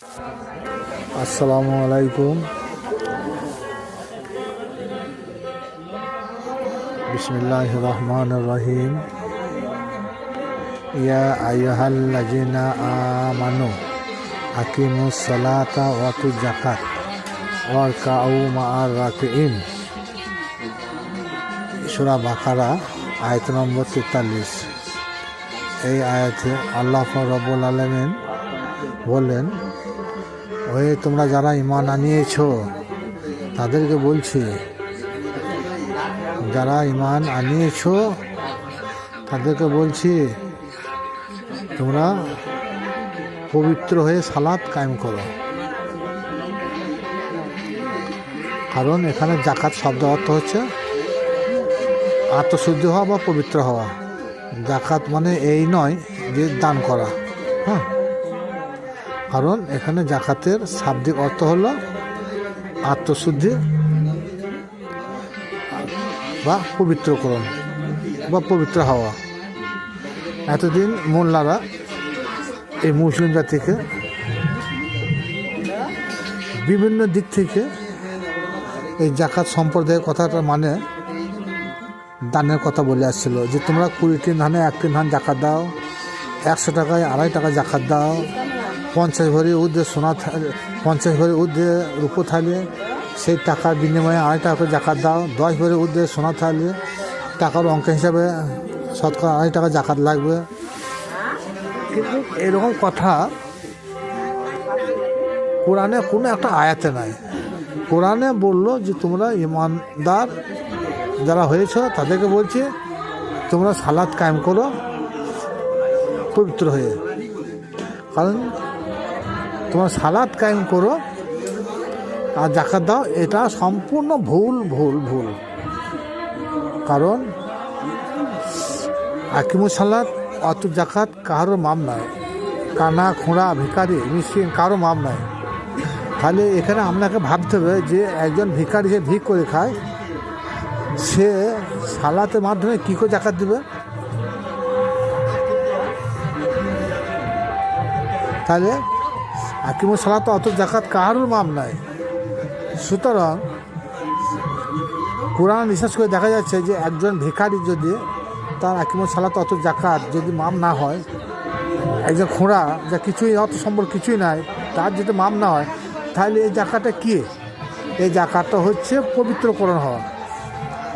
আসসালামু আলাইকুম। বিসমিল্লাহ রহমান রহিম। ইয়া আইহাল্লাজিনা আমানু আকিমুস সালাতা ওয়াতু জাকাত ওয়ার কাউ মাআর রাকিইন সূরা বাকারা, আয়াত নম্বর তেতাল্লিশ। এই আয়াতে আল্লাহ রব্বুল আলমিন বললেন ওই তোমরা যারা ইমান আনিয়েছ, তাদেরকে বলছি, যারা ইমান আনিয়েছো, তাদেরকে বলছি, তোমরা পবিত্র হয়ে সালাদ কায়েম করো। কারণ এখানে জাকাত শব্দ অর্থ হচ্ছে আত্মশুদ্ধি হওয়া বা পবিত্র হওয়া। জাকাত মানে এই নয় যে দান করা। হ্যাঁ? কারণ এখানে জাকাতের শাব্দিক অর্থ হলো আত্মশুদ্ধি বা পবিত্রকরণ বা পবিত্র হওয়া। এতদিন মোল্লারা এই মুসলিম জাতিকে বিভিন্ন দিক থেকে এই জাকাত সম্প্রদায়ের কথাটা মানে দানের কথা বলে আসছিল যে তোমরা কুড়ি তিন ধানে এক তিন ধান জাকাত দাও, একশো টাকায় আড়াই টাকা জাকাত দাও পঞ্চাশ ভরি উদ্দে সোনা পঞ্চাশ ভরি উদ্দে রূপো থাকলে সেই টাকার বিনিময়ে আড়াই টাকা করে জাকাত দাও। দশ ভরি উদ্দে সোনা থাকলে টাকার অঙ্ক হিসাবে শতকরা আড়াই টাকা জাকাত লাগবে। কিন্তু এরকম কথা কোরআনে কোনো একটা আয়াতে নাই। কোরআনে বলল যে, তোমরা ইমানদার যারা হয়েছ, তাদেরকে বলছে, তোমরা সালাদ কায়েম করো পবিত্র হয়ে। কারণ তোমার সালাদ কায়েম করো আর জাকাত দাও, এটা সম্পূর্ণ ভুল ভুল ভুল। কারণ আকিমুল সালাদ অত জাকাত কারোর মাম নাই কানা, খোঁড়া ভিকারি মিসকিন, কারও মাম নাই তাহলে এখানে আপনাকে ভাবতে হবে যে একজন ভিকারি যে ভিক করে খায়, সে সালাতের মাধ্যমে কী করে জাকাত দেবে? তাহলে আকিমুল সালাত অত জাকাত কারোর মাম নাই। সুতরাং কোরআন রিসার্চ করে দেখা যাচ্ছে যে একজন ভিখারি যদি তার আকিমুল সালাত অত জাকাত যদি মাম না হয়, একজন খোঁড়া যা কিছুই অত সম্বল কিছুই নাই, তার যদি মাম না হয়, তাহলে এই জাকাতটা কী? এই জাকাতটা হচ্ছে পবিত্রকরণ হওয়া।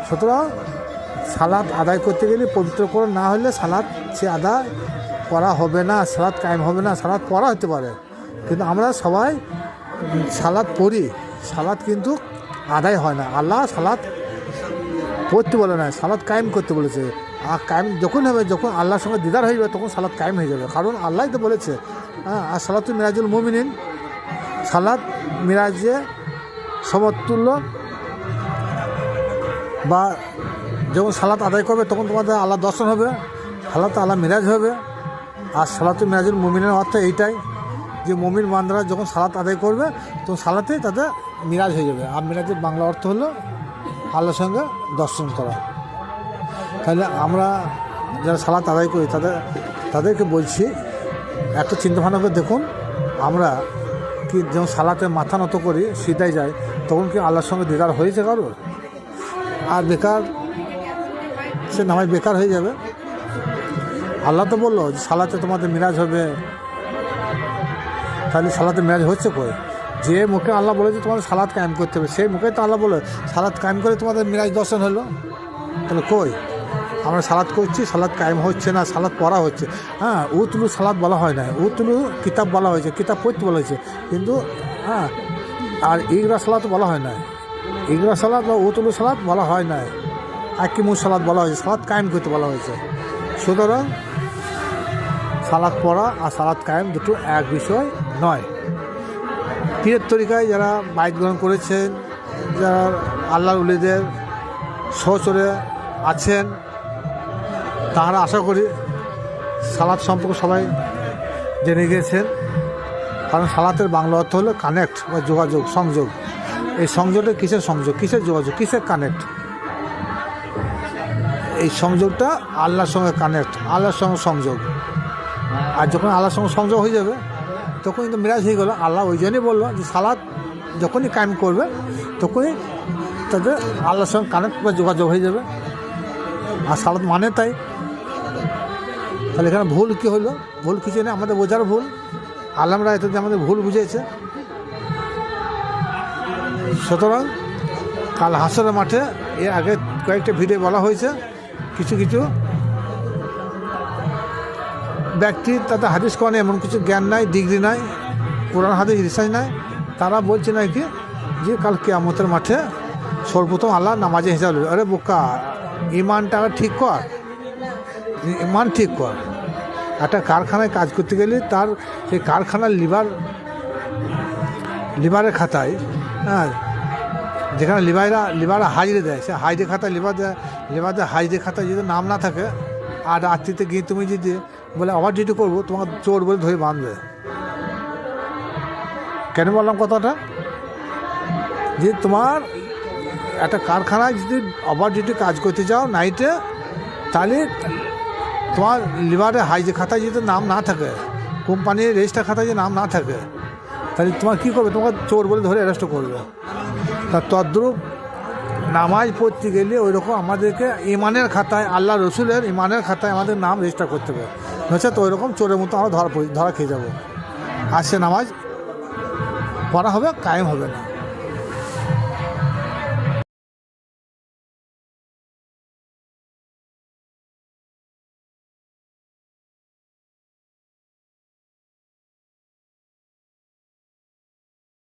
সুতরাং সালাদ আদায় করতে গেলে পবিত্রকরণ না হলে সালাদ সে আদায় করা হবে না সালাদ কায়েম হবে না সালাদ পড়া হতে পারে। কিন্তু আমরা সবাই সালাদ পড়ি। সালাদ কিন্তু আদায় হয় না। আল্লাহ সালাদ পড়তে বলে না। সালাদ কায়েম করতে বলেছে। আর কায়েম যখন হবে, যখন আল্লাহর সঙ্গে দিদার হয়ে যাবে তখন সালাদ কায়েম হয়ে যাবে। কারণ আল্লাহ তো বলেছে হ্যাঁ আর সালাদ মিরাজুল মুমিনিন। সালাদ মিরাজে সমতুল্য বা যখন সালাত আদায় করবে, তখন তোমাদের আল্লাহ দর্শন হবে, সালাত আল্লাহ মিরাজ হবে। আর সালাতু মিরাজুল মুমিনের অর্থ এইটাই। যে মমিন বান্দারা যখন সালাত আদায় করবে তখন সালাতেই তাদের মিরাজ হয়ে যাবে। আর মিরাজের বাংলা অর্থ হলো আল্লাহর সঙ্গে দর্শন করা। তাহলে আমরা যারা সালাত আদায় করি, তাদের, তাদেরকে বলছি একটা চিন্তাভাবনা করে দেখুন, আমরা কি যখন সালাতে মাথা নত করি, সিধাই যায় তখন কি আল্লাহর সঙ্গে দিদার হয়েছে কারোর? আর বেকার, সে নামাজ বেকার হয়ে যাবে। আল্লাহ তো বলল যে সালাতে তোমাদের মিরাজ হবে তাহলে সালাতে মিরাজ হচ্ছে কই? যে মুখে আল্লাহ বলেছে তোমাদের সালাদ কায়েম করতে হবে, সেই মুখে তো আল্লাহ বলে সালাদ কায়েম করে তোমাদের মিরাজ দর্শন হলো। তাহলে কই? আমরা সালাদ করছি সালাদ কায়েম হচ্ছে না সালাদ পড়া হচ্ছে। হ্যাঁ উতলু সালাদ বলা হয় না, উতলু কিতাব বলা হয়েছে, কিতাব পড়তে বলা হয়েছে। কিন্তু হ্যাঁ আর ইগরা সালাদ বলা হয় না। ইগরা সালাদ বা উতলু সালাদ বলা হয় না। আকিমু সালাদ বলা হয়েছে সালাদ কায়েম করতে বলা হয়েছে। সুতরাং সালাদ পড়া আর সালাদ কায়েম দুটো এক বিষয় নয়। পীরের তরিকায় যারা বাইক গ্রহণ করেছেন, যারা আল্লাহর উলিদের সহচরে আছেন, তাহারা আশা করি সালাদ সম্পর্কে সবাই জেনে গিয়েছেন কারণ সালাতের বাংলা অর্থ হলো কানেক্ট বা যোগাযোগ, সংযোগ। এই সংযোগটা কিসের সংযোগ? কিসের যোগাযোগ? কিসের কানেক্ট এই সংযোগটা আল্লাহর সঙ্গে কানেক্ট আল্লাহর সঙ্গে সংযোগ। আর যখন আল্লাহর সঙ্গে সংযোগ হয়ে যাবে তখন কিন্তু মিরাজ হয়ে গেলো। আল্লাহ ওই জন্যই বলল যে সালাদ যখনই কায়েম করবে, তখনই তাদের আল্লাহর সঙ্গে কানেক্ট বা যোগাযোগ হয়ে যাবে। আর সালাদ মানে তাই। তাহলে এখানে ভুল কী হলো? ভুল কিছু নেই, আমাদের বোঝার ভুল। আলমরা এতে আমাদের ভুল বুঝেছে সুতরাং কাল হাসরের মাঠে এর আগে কয়েকটা ভিডিও বলা হয়েছে। কিছু কিছু ব্যক্তি তাদের হাদিস কোরআনে এমন কিছু জ্ঞান নাই, ডিগ্রি নাই, কোরআন হাদিস রিসার্চ নাই, তারা বলছে নাকি যে কাল কেয়ামতের মাঠে সর্বপ্রথম আল্লাহ নামাজে হিসাব। আরে বোকা ইমানটা ঠিক কর ইমান ঠিক কর একটা কারখানায় কাজ করতে গেলে তার সেই কারখানার লিভার, লিভারের খাতায় হ্যাঁ যেখানে লিভাররা লিভারে হাজিরে দেয় সে হাজিরে খাতায় লিভার দেয় লিভার দেয় হাজিরে খাতায় যদি নাম না থাকে, আর রাত্রিতে গিয়ে তুমি যদি বলে আবার ডিউটি করব, তোমাকে চোর বলে ধরে বাঁধবে। কেন বললাম কথাটা? যে তোমার একটা কারখানায় যদি ওভার ডিউটি কাজ করতে যাও নাইটে, তাহলে তোমার লিভারে হাইজে খাতায় যদি নাম না থাকে, কোম্পানির রেজিস্টার খাতায় যদি নাম না থাকে, তাহলে তোমার কী করবে? তোমাকে চোর বলে ধরে অ্যারেস্ট করবে। তা তদ্রূপ নামাজ পড়তে গেলে ওই রকম আমাদেরকে ইমানের খাতায়, আল্লাহ রসুলের ইমানের খাতায় আমাদের নাম রেজিস্টার করতে হবে। হচ্ছে তো ওইরকম চোরের মতো আমরা ধরা ধরা খেয়ে যাব। আর সে নামাজ, পড়া হবে, কায়েম হবে না।